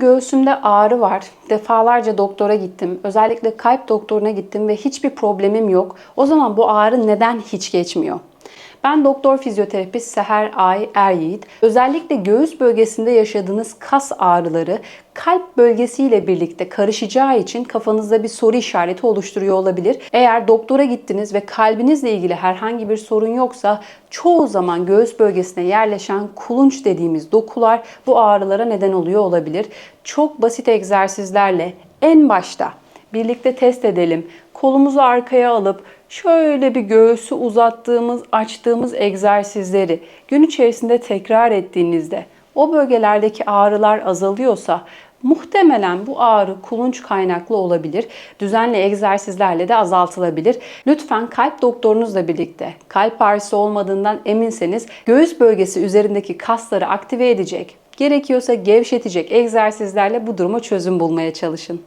göğsümde ağrı var. Defalarca doktora gittim. Özellikle kalp doktoruna gittim ve hiçbir problemim yok. O zaman bu ağrı neden hiç geçmiyor? Ben doktor fizyoterapist Seher Ay Eryiğit. Özellikle göğüs bölgesinde yaşadığınız kas ağrıları kalp bölgesiyle birlikte karışacağı için kafanızda bir soru işareti oluşturuyor olabilir. Eğer doktora gittiniz ve kalbinizle ilgili herhangi bir sorun yoksa çoğu zaman göğüs bölgesine yerleşen kulunç dediğimiz dokular bu ağrılara neden oluyor olabilir. Çok basit egzersizlerle en başta birlikte test edelim. Kolumuzu arkaya alıp şöyle bir göğsü uzattığımız, açtığımız egzersizleri gün içerisinde tekrar ettiğinizde o bölgelerdeki ağrılar azalıyorsa muhtemelen bu ağrı kulunç kaynaklı olabilir. Düzenli egzersizlerle de azaltılabilir. Lütfen kalp doktorunuzla birlikte kalp ağrısı olmadığından eminseniz göğüs bölgesi üzerindeki kasları aktive edecek, gerekiyorsa gevşetecek egzersizlerle bu duruma çözüm bulmaya çalışın.